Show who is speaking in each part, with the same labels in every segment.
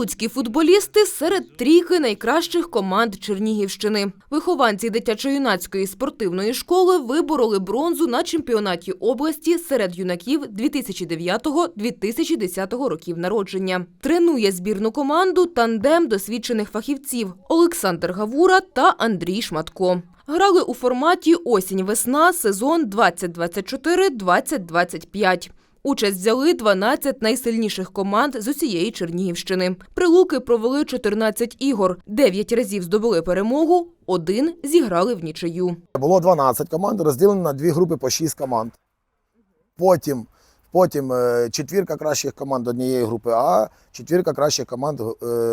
Speaker 1: Прилуцькі футболісти серед трійки найкращих команд Чернігівщини. Вихованці дитячо-юнацької спортивної школи вибороли бронзу на чемпіонаті області серед юнаків 2009-2010 років народження. Тренує збірну команду тандем досвідчених фахівців Олександр Гавура та Андрій Шматко. Грали у форматі осінь-весна, сезон 2024-2025. Участь взяли 12 найсильніших команд з усієї Чернігівщини. Прилуки провели 14 ігор, 9 разів здобули перемогу, один зіграли в нічию.
Speaker 2: Було 12 команд, розділено на дві групи по 6 команд. Потім, потім е, четвірка кращих команд однієї групи А, четвірка кращих команд е,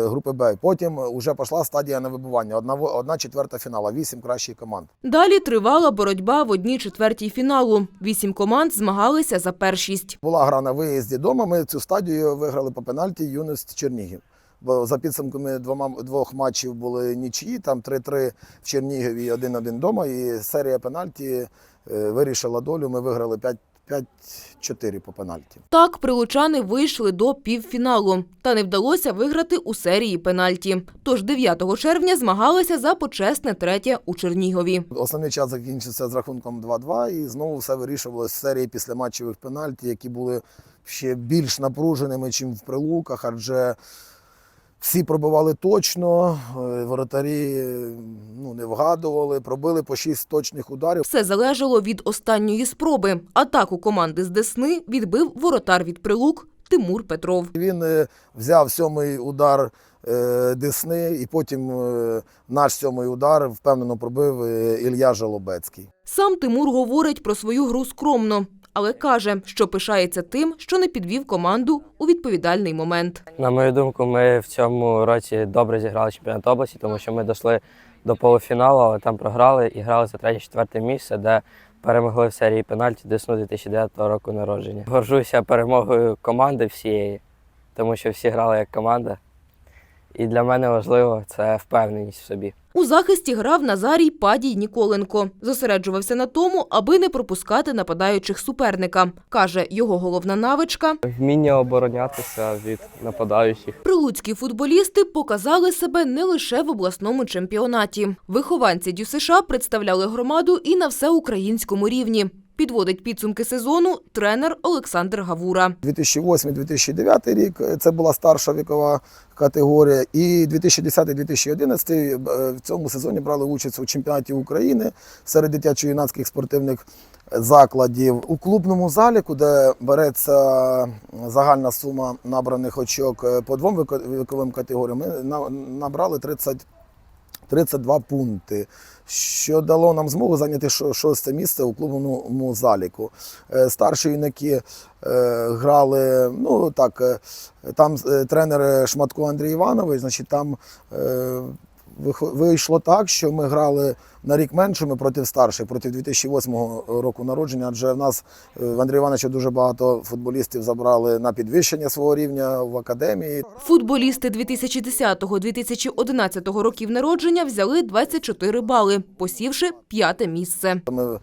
Speaker 2: групи Б. Потім вже пішла стадія на вибування. Одна, одна четверта фінала, вісім кращих команд.
Speaker 1: Далі тривала боротьба в одній четвертій фіналу. Вісім команд змагалися за першість.
Speaker 2: Була гра на виїзді вдома. Ми цю стадію виграли по пенальті юність Чернігів. Бо за підсумками двома, двох матчів були нічиї, там 3-3 в Чернігові і 1-1 вдома. І серія пенальті е, вирішила долю. Ми виграли 5 5-4 по пенальті.
Speaker 1: Так прилучани вийшли до півфіналу, та не вдалося виграти у серії пенальті. Тож 9 червня змагалися за почесне третє у Чернігові.
Speaker 2: Основний час закінчився з рахунком 2-2, і знову все вирішувалося з серії післяматчевих пенальті, які були ще більш напруженими, ніж в прилуках, адже всі пробивали точно, е, воротарі е, ну, не вгадували, пробили по 6 точних ударів.
Speaker 1: Все залежало від останньої спроби. Атаку команди з Десни відбив воротар від прилук Тимур Петров.
Speaker 2: Він е, взяв сьомий удар Десни, і потім наш сьомий удар впевнено пробив Ілля Жалобецький.
Speaker 1: Сам Тимур говорить про свою гру скромно, але каже, що пишається тим, що не підвів команду у відповідальний момент.
Speaker 3: На мою думку, ми в цьому році добре зіграли чемпіонат області, тому що ми дійшли до полуфіналу, але там програли і грали за третє-четверте місце, де перемогли в серії пенальті Десну 2009 року народження. Горжуся перемогою команди всієї, тому що всі грали як команда. І для мене важливо це впевненість в собі.
Speaker 1: У захисті грав Назарій Падій Ніколенко. Зосереджувався на тому, аби не пропускати нападаючих суперника. Каже, його головна навичка
Speaker 3: Вміння оборонятися від нападаючих.
Speaker 1: Прилуцькі футболісти показали себе не лише в обласному чемпіонаті. Вихованці ДЮСШ представляли громаду і на всеукраїнському рівні. Підводить підсумки сезону тренер Олександр Гавура.
Speaker 2: 2008-2009 рік е, це була старша вікова категорія. І 2010-2011 е, в цьому сезоні брали участь у чемпіонаті України серед дитячо-юнацьких спортивних закладів. У клубному заліку, де береться загальна сума набраних очок е, по двом віко- віковим категоріям, ми на- набрали 30 32 пункти, що дало нам змогу зайняти шосте місце у клубному заліку. Е, Старші юнаки е, грали, ну так, е, там тренер Шматко Андрій Іванович, значить, там вийшло так, що ми грали на рік меншими проти старших, проти 2008 року народження, адже в нас е, в Андрія Івановича дуже багато футболістів забрали на підвищення свого рівня в академії.
Speaker 1: Футболісти 2010-2011 років народження взяли 24 бали, посівши п'яте місце.
Speaker 2: Ми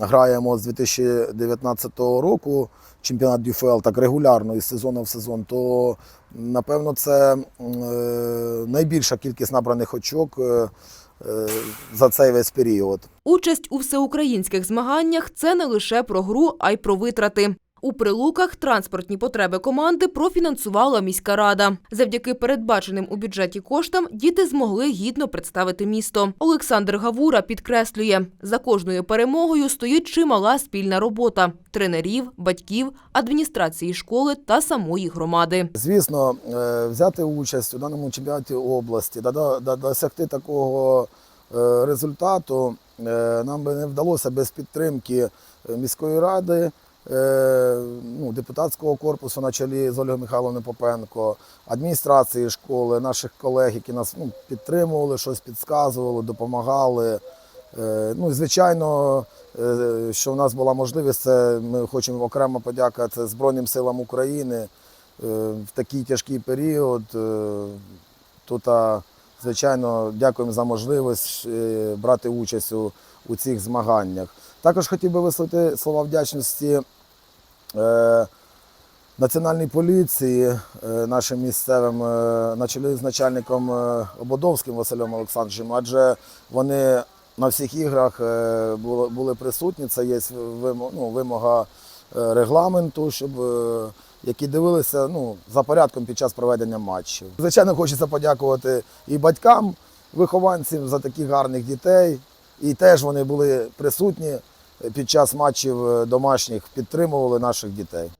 Speaker 2: граємо з 2019 року чемпіонат ЮФЛ так регулярно із сезону в сезон, то напевно це е, найбільша кількість набраних очок е, е, за цей весь період.
Speaker 1: Участь у всеукраїнських змаганнях це не лише про гру, а й про витрати. У прилуках транспортні потреби команди профінансувала міська рада. Завдяки передбаченим у бюджеті коштам діти змогли гідно представити місто. Олександр Гавура підкреслює, за кожною перемогою стоїть чимала спільна робота тренерів, батьків, адміністрації школи та самої громади.
Speaker 2: Звісно, е, взяти участь у даному чемпіонаті області, досягти такого е, результату е, нам би не вдалося без підтримки міської ради, ну, депутатського корпусу на чолі з Ольгою Михайловною Попенко, адміністрації школи, наших колег, які нас ну, підтримували, щось підказували, допомагали. Е, Ну звичайно, е, що в нас була можливість, це ми хочемо окремо подякувати Збройним силам України е, в такий тяжкий період. Е, Тут, звичайно, дякуємо за можливість е, брати участь у, у цих змаганнях. Також хотів би висловити слова вдячності е, Національній поліції, е, нашим місцевим, е, на чолі з начальником е, Ободовським Василем Олександровичем, адже вони на всіх іграх е, були, присутні. Це є ну, вимога е, регламенту, щоб е, які дивилися ну, за порядком під час проведення матчів. Звичайно, хочеться подякувати і батькам, вихованців за таких гарних дітей. І теж вони були присутні під час матчів е, домашніх, підтримували наших дітей.